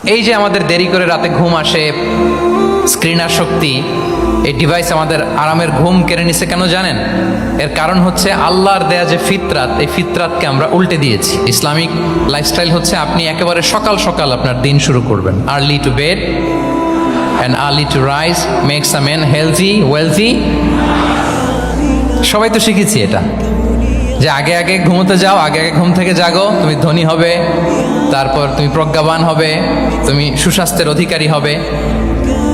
এই যে আমাদের দেরি করে রাতে ঘুম আসে স্ক্রিন শক্তি, এই ডিভাইস আমাদের আরামের ঘুম কেড়ে নিছে কেন জানেন? এর কারণ হচ্ছে আল্লাহর দেয়া যে ফিতরাত, এই ফিতরাতকে আমরা উল্টে দিয়েছি। ইসলামিক লাইফস্টাইল হচ্ছে আপনি একেবারে সকাল সকাল আপনার দিন শুরু করবেন। Early to bed and early to rise makes a man healthy wealthy সবাই তো শিখেছি এটা। যে আগে আগে ঘুমোতে যাও, আগে আগে ঘুম থেকে জাগো, তুমি ধনী হবে। তারপর তুমি প্রজ্ঞাবান হবে, তুমি সুস্বাস্থ্যের অধিকারী হবে।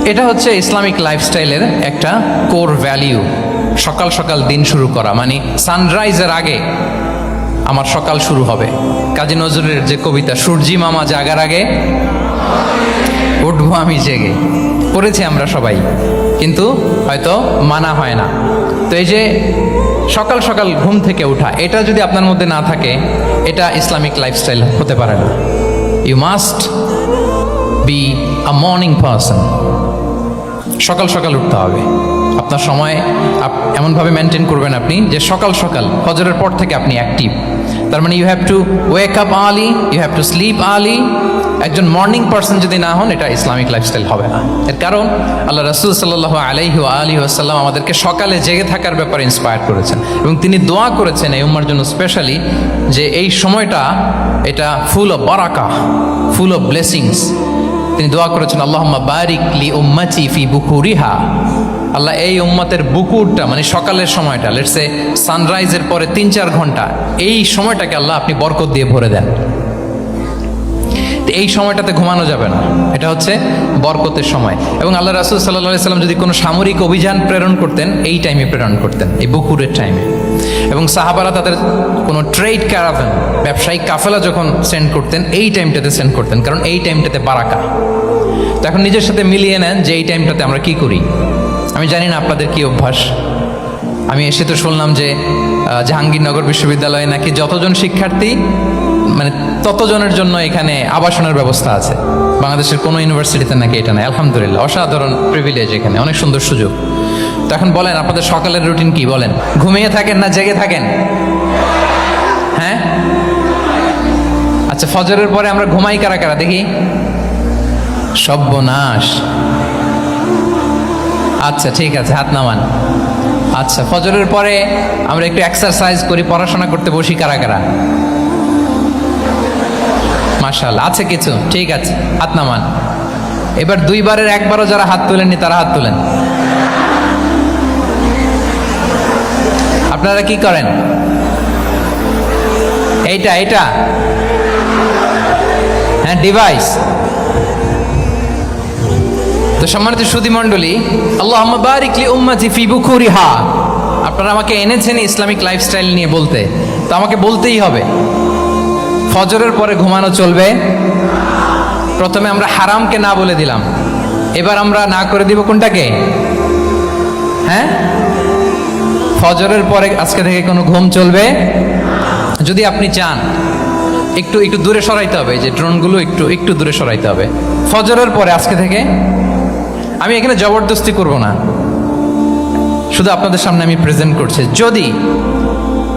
এটা হচ্ছে ইসলামিক লাইফস্টাইলের একটা কোর ভ্যালিউ। সকাল সকাল দিন শুরু করা মানে সানরাইজের আগে আমার সকাল শুরু হবে। কাজী নজরুলের যে কবিতা, সূর্যি মামা জাগার আগে, উঠবো আমি জেগে। পড়েছি আমরা সবাই। কিন্তু হয়তো মানা হয় না। তো এই যে সকাল সকাল ঘুম থেকে ওঠা এটা যদি আপনার মধ্যে না থাকে, এটা ইসলামিক লাইফস্টাইল হতে পারে না। You must be a morning person সকাল সকাল উঠতে হবে। আপনার সময় এমনভাবে মেনটেন করবেন আপনি যে সকাল সকাল, হজরের পর থেকে আপনি অ্যাক্টিভ তার মানে you have to wake up early you have to sleep early একজন মর্নিং পার্সন যদি না হন, এটা ইসলামিক লাইফস্টাইল হবে না। এর কারণ, আল্লাহ রসুল সাল্লাহ আলাইহি আলী আসাল্লাম আমাদেরকে সকালে জেগে থাকার ব্যাপারে ইন্সপায়ার করেছেন। এবং তিনি দোয়া করেছেন এই উম্মার জন্য স্পেশালি যে এই সময়টা, এটা ফুল অফ বারাকা ফুল অফ ব্লেসিংস তিনি দোয়া করেছেন, আল্লাহম্মা বারিক লি উম্মাচি ফি বুকুরিহা আল্লাহ এই উম্মতের বুকুরটা মানে সকালের সময়টা লেটসে সানরাইজের পরে তিন চার ঘণ্টা, এই সময়টাকে আল্লাহ আপনি বরকত দিয়ে ভরে দেন। এই সময়টাতে ঘুমানো যাবে না। এটা হচ্ছে বরকতের সময়। এবং আল্লাহ রাসুল সাল্লাহ সাল্লাম যদি কোনো সামরিক অভিযান প্রেরণ করতেন, এই টাইমে প্রেরণ করতেন, এই বকুরের টাইমে এবং সাহাবারা তাদের কোনো ট্রেড ক্যারাভেন ব্যবসায়িক কাফেলা যখন সেন্ড করতেন, এই টাইমটাতে সেন্ড করতেন, কারণ এই টাইমটাতে বারাকা। তো এখন নিজের সাথে মিলিয়ে নেন যে এই টাইমটাতে আমরা কি করি? আমি জানি না আপনাদের কি অভ্যাস। আমি এসে তো শুনলাম যে জাহাঙ্গীরনগর বিশ্ববিদ্যালয়ে নাকি যতজন শিক্ষার্থী মানে ততজনের জন্য এখানে আবাসনের ব্যবস্থা আছে। বাংলাদেশের কোনো ইউনিভার্সিটিতে নাকি এটা নেই। আলহামদুলিল্লাহ, অসাধারণ প্রিভিলেজ এখানে, অনেক সুন্দর সুযোগ। তো এখন বলেন, আপনাদের সকালের রুটিন কি? বলেন, ঘুমিয়ে থাকেন না জেগে থাকেন? হ্যাঁ? আচ্ছা ফজরের পরে আমরা ঘুমাই কারা কারা? দেখি। সব্যনাশ আচ্ছা ঠিক আছে, হাত নামান। আচ্ছা ফজরের পরে আমরা একটু এক্সারসাইজ করি, পড়াশোনা করতে বসি কারা কারা? মার্শাল আছে কিছু, ঠিক আছে, হাত নামান। এবার দুইবারের একবারও যারা হাত তোলেননি, তারা হাত তোলেন। আপনারা কি করেন? এইটা এইটা। হ্যাঁ ডিভাইস তো সম্মানিত সুদী মণ্ডলী আল্লাহ বারিকলি উম্মাতি ফি বুকুরিহা। আপনারা আমাকে এনেছেন ইসলামিক লাইফস্টাইল নিয়ে বলতে। তো আমাকে বলতেই হবে, ফজরের পরে ঘুমানো চলবে। প্রথমে আমরা হারামকে না বলে দিলাম। এবার আমরা না করে দিব কোনটাকে? হ্যাঁ? ফজরের পরে আজকে থেকে কোনো ঘুম চলবে? যদি আপনি চান, একটু একটু দূরে সরাইতে হবে। যে ড্রোনগুলো একটু একটু দূরে সরাইতে হবে। ফজরের পরে আজকে থেকে আমি এখানে জবরদস্তি করব না। শুধু আপনাদের সামনে আমি প্রেজেন্ট করছি। যদি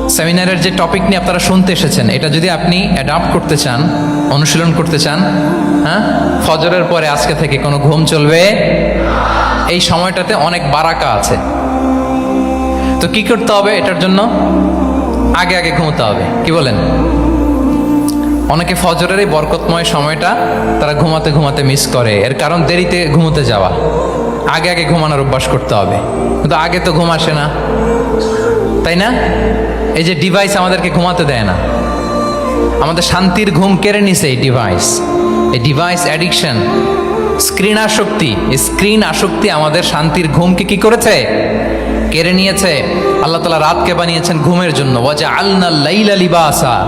সেমিনারের যে টপিক নিয়ে আপনারা শুনতে এসেছেন, এটা যদি আপনি অ্যাডাপ্ট করতে চান, অনুশীলন করতে চান হ্যাঁ? ফজরের পরে আজকে থেকে কোনো ঘুম চলবে? এই সময়টাতে অনেক বারাকা আছে। তো কি করতে হবে এটার জন্য? আগে আগে ঘুমোতে হবে। কি বলেন? অনেকে ফজরের এই বরকতময় সময়টা তারা ঘুমাতে ঘুমাতে মিস করে। এর কারণ দেরিতে ঘুমোতে যাওয়া। আগে আগে ঘুমানোর অভ্যাস করতে হবে। কিন্তু আগে তো ঘুম আসে না। তাই না? এই যে ডিভাইস আমাদেরকে ঘুমাতে দেয় না। আমাদের শান্তির ঘুম কেড়ে নিছে এই ডিভাইস এই ডিভাইস অ্যাডিকশন স্ক্রিন আসক্তি। এই স্ক্রিন আসক্তি আমাদের শান্তির ঘুমকে কি করেছে? কেড়ে নিয়েছে। আল্লাহ তালা রাতকে বানিয়েছেন ঘুমের জন্য। ওয়াজা আলনা লাইলা লিবাসা।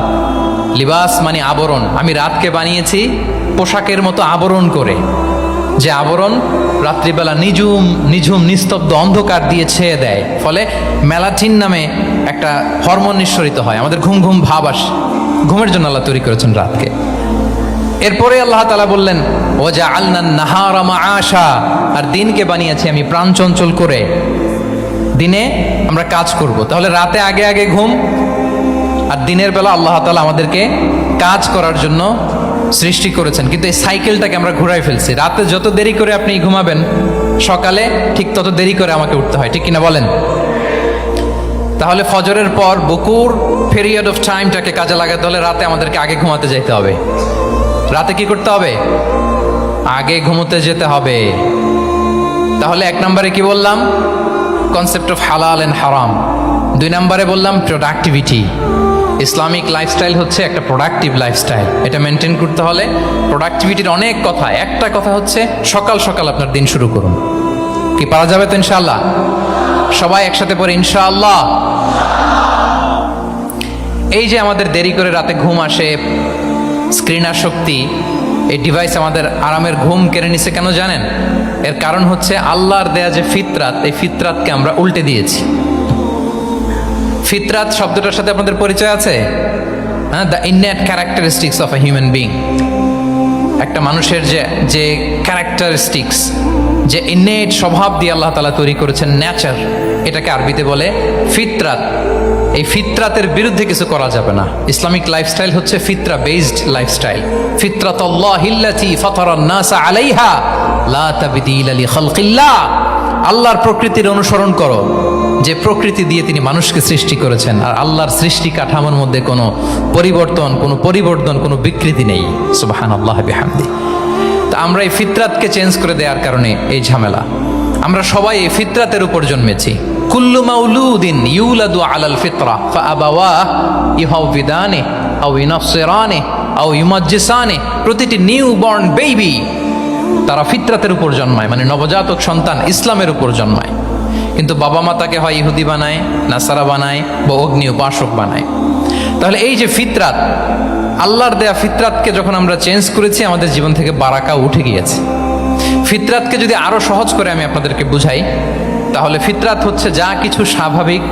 লিবাস মানে আবরণ। আমি রাতকে বানিয়েছি পোশাকের মতো আবরণ করে। যে আবরণ রাত্রিবেলা নিঝুম নিঝুম, নিস্তব্ধ অন্ধকার দিয়ে ছেয়ে দেয়। ফলে মেলাটিন নামে একটা হরমোন নিঃসরিত হয়। আমাদের ঘুম ঘুম, ভাব আসে ঘুমের জন্য আল্লাহ তৈরি করেছেন রাতকে। এরপরে আল্লাহ তালা বললেন ও যা আলনান নাহারামা আশা আর দিনকে বানিয়েছি আমি প্রাণ চঞ্চল করে। দিনে আমরা কাজ করব। তাহলে রাতে আগে আগে ঘুম আর দিনের বেলা আল্লাহ তালা আমাদেরকে কাজ করার জন্য সৃষ্টি করেছেন। কিন্তু এই সাইকেলটাকে আমরা ঘুরাই ফেলছি। রাতে যত দেরি করে আপনি ঘুমাবেন, সকালে ঠিক তত দেরি করে আমাকে উঠতে হয়। ঠিক কিনা বলেন? তাহলে ফজরের পর বকুর পিরিয়ড অফ টাইমটাকে কাজে লাগাতে হলে রাতে আমাদেরকে আগে ঘুমাতে যেতে হবে। রাতে কি করতে হবে? আগে ঘুমোতে যেতে হবে। তাহলে এক নম্বরে কি বললাম? কনসেপ্ট অফ হালাল এন্ড হারাম দুই নম্বরে বললাম প্রোডাক্টিভিটি ইসলামিক লাইফস্টাইল হচ্ছে একটা প্রোডাক্টিভ লাইফস্টাইল এটা মেনটেন করতে হলে প্রোডাক্টিভিটির অনেক কথা। একটা কথা হচ্ছে সকাল সকাল আপনার দিন শুরু করুন। কি পারা যাবে তো ইনশাআল্লাহ? সবাই একসাথে পরে ইনশাআল্লাহ। এই যে আমাদের দেরি করে রাতে ঘুম আসে স্ক্রিন শক্তি, এই ডিভাইস আমাদের আরামের ঘুম কেড়ে নিছে কেন জানেন? এর কারণ হচ্ছে আল্লাহর দেয়া যে ফিতরাত, এই ফিতরাতকে আমরা উল্টে দিয়েছি। ফিতরাত শব্দটার সাথে আপনাদের পরিচয় আছে? হ্যাঁ the innate characteristics of a human being একটা মানুষের যে যে ক্যারেক্টারিস্টিক্স যে ইনেট স্বভাব দিয়ে আল্লাহ তালা তৈরি করেছেন নেচার এটাকে আরবিতে বলে ফিতরাত। এই ফিতরাতের বিরুদ্ধে কিছু করা যাবে না। ইসলামিক লাইফস্টাইল হচ্ছে ফিতরা বেসড লাইফস্টাইল ফিতরাত আল্লাহিল্লাতি ফাতারান নাসা আলাইহা লা তাবদিল আলি খালকিল্লাহ। আল্লাহর প্রকৃতির অনুসরণ করো। যে প্রকৃতি দিয়ে তিনি মানুষকে সৃষ্টি করেছেন, আর আল্লাহর সৃষ্টি কাঠামোর মধ্যে কোনো পরিবর্তন কোনো পরিবর্তন, কোনো বিকৃতি নেই। সুবাহান আল্লাহ বিহামদি। তা আমরা এই ফিতরাতকে চেঞ্জ করে দেওয়ার কারণে এই ঝামেলা। আমরা সবাই এই ফিতরাতের উপর জন্মেছি। কুল্লু মাউলুদিন ইউলাদু আলাল ফিতরা ফা আবাওয়া ইউহাউবিদানে আও ইনাফসিরানে, আও ইউমাজ্জিসানে। প্রতিটি নিউ বর্ন বেবি তারা ফিতরাতের উপর জন্মায় মানে নবজাতক সন্তান ইসলামের উপর জন্মায়। কিন্তু বাবা মা তাকে হয় ইহুদি বানায়, নাসারা বানায় বা অগ্নি উপাসক বানায়। তাহলে এই যে ফিতরাত, আল্লাহর দেয়া ফিতরাতকে যখন আমরা চেঞ্জ করেছি, আমাদের জীবন থেকে বারাকা উঠে গিয়েছে। ফিতরাতকে যদি আরও সহজ করে আমি আপনাদেরকে বুঝাই, তাহলে ফিতরাত হচ্ছে যা কিছু স্বাভাবিক,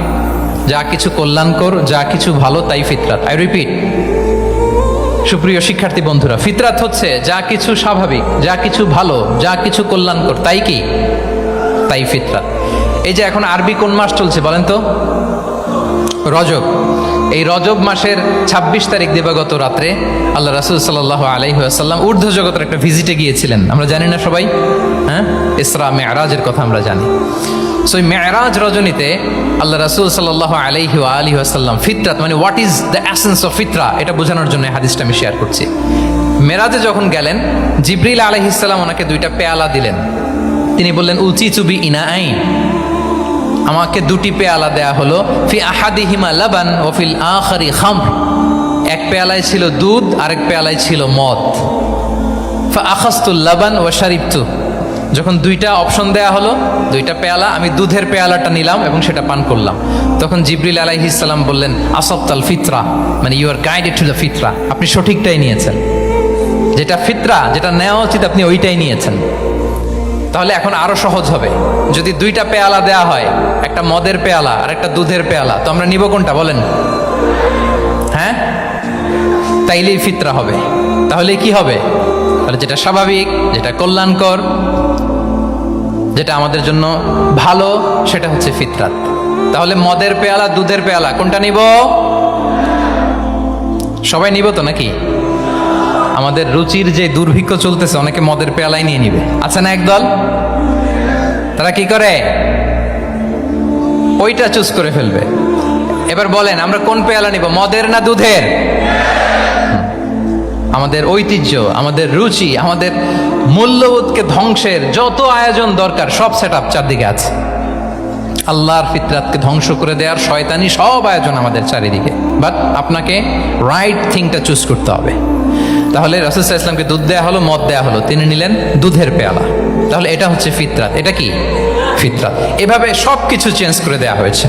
যা কিছু কল্যাণকর, যা কিছু ভালো, তাই ফিতরাত। আই রিপিট সুপ্রিয় শিক্ষার্থী বন্ধুরা, ফিতরাত হচ্ছে যা কিছু স্বাভাবিক, যা কিছু ভালো, যা কিছু কল্যাণকর, তাই কি? তাই ফিতরাত। এই যে এখন আরবি কোন মাস চলছে বলেন তো? রজব। এই রজব মাসের ২৬ তারিখ দিবাগত রাত্রে আল্লাহ রাসুল সাল্লাহ আলাইসাল্লাম ঊর্ধ্ব জগতের একটা ভিজিটে গিয়েছিলেন। আমরা জানি না সবাই? হ্যাঁ? ইসরা মেয়ারাজের কথা আমরা জানি। সো মেয়ারাজ রজনীতে আল্লাহ রাসুল সাল্লাহ আলাইহি আলী আসাল্লাম ফিতরাত মানে what is the essence of ফিতরা, এটা বোঝানোর জন্য হাদিসটা আমি শেয়ার করছি। মেরাজে যখন গেলেন, জিব্রিল আলহিসাল্লাম ওনাকে দুইটা পেয়ালা দিলেন। তিনি বললেন উচি চুবি ইনা আইন আমাকে দুটি পেয়ালা দেয়া হলো, ফি আহাদি হিমা লাবান ও ফিল আখারি খাম এক পেয়ালায় ছিল দুধ, আরেক পেয়ালায় ছিল মদ। ফা আখাস্তুল লাবান ও শারিফতু যখন দুইটা অপশন দেয়া হলো, দুইটা পেয়ালা, আমি দুধের পেয়ালাটা নিলাম এবং সেটা পান করলাম। তখন জিবরিল আলাইহিসাল্লাম বললেন আসফতাল ফিতরা মানে you are guided to the ফিতরা। আপনি সঠিকটাই নিয়েছেন। যেটা ফিতরা, যেটা নেওয়া উচিত, আপনি ওইটাই নিয়েছেন। তাহলে এখন আরও সহজ হবে। যদি দুইটা পেয়ালা দেয়া হয়, একটা মদের পেয়ালা আর একটা দুধের পেয়ালা, তো আমরা নিব কোনটা বলেন? হ্যাঁ? তাইলেই ফিতরা হবে। তাহলে কি হবে? তাহলে যেটা স্বাভাবিক, যেটা কল্যাণকর, যেটা আমাদের জন্য ভালো, সেটা হচ্ছে ফিতরাত। তাহলে মদের পেয়ালা, দুধের পেয়ালা, কোনটা নিব? সবাই নিব তো নাকি? আমাদের রুচির যে দুর্ভিক্ষ চলতেছে, অনেকে মদের পেয়ালাই নিয়ে নিবে। আছে না, একদল? তারা কি করে? ওইটা চুজ করে ফেলবে। এবার বলেন, আমরা কোন পেয়ালা নিব, মদের না দুধের? আমাদের ঐতিহ্য, আমাদের রুচি, আমাদের মূল্যবোধকে ধ্বংসের যত আয়োজন দরকার, সব সেট আপ চারদিকে আছে। আল্লাহর ফিতরাতকে ধ্বংস করে দেওয়ার শয়তানি সব আয়োজন আমাদের চারিদিকে। বাট আপনাকে রাইট থিংটা চুজ করতে হবে। তাহলে রাসুলসাহ ইসলামকে দুধ দেয়া হলো, মদ দেয়া হলো। তিনি নিলেন দুধের পেয়ালা। তাহলে এটা হচ্ছে ফিতরাত। এটা কি? ফিতরাত। এভাবে সব কিছু চেঞ্জ করে দেওয়া হয়েছে।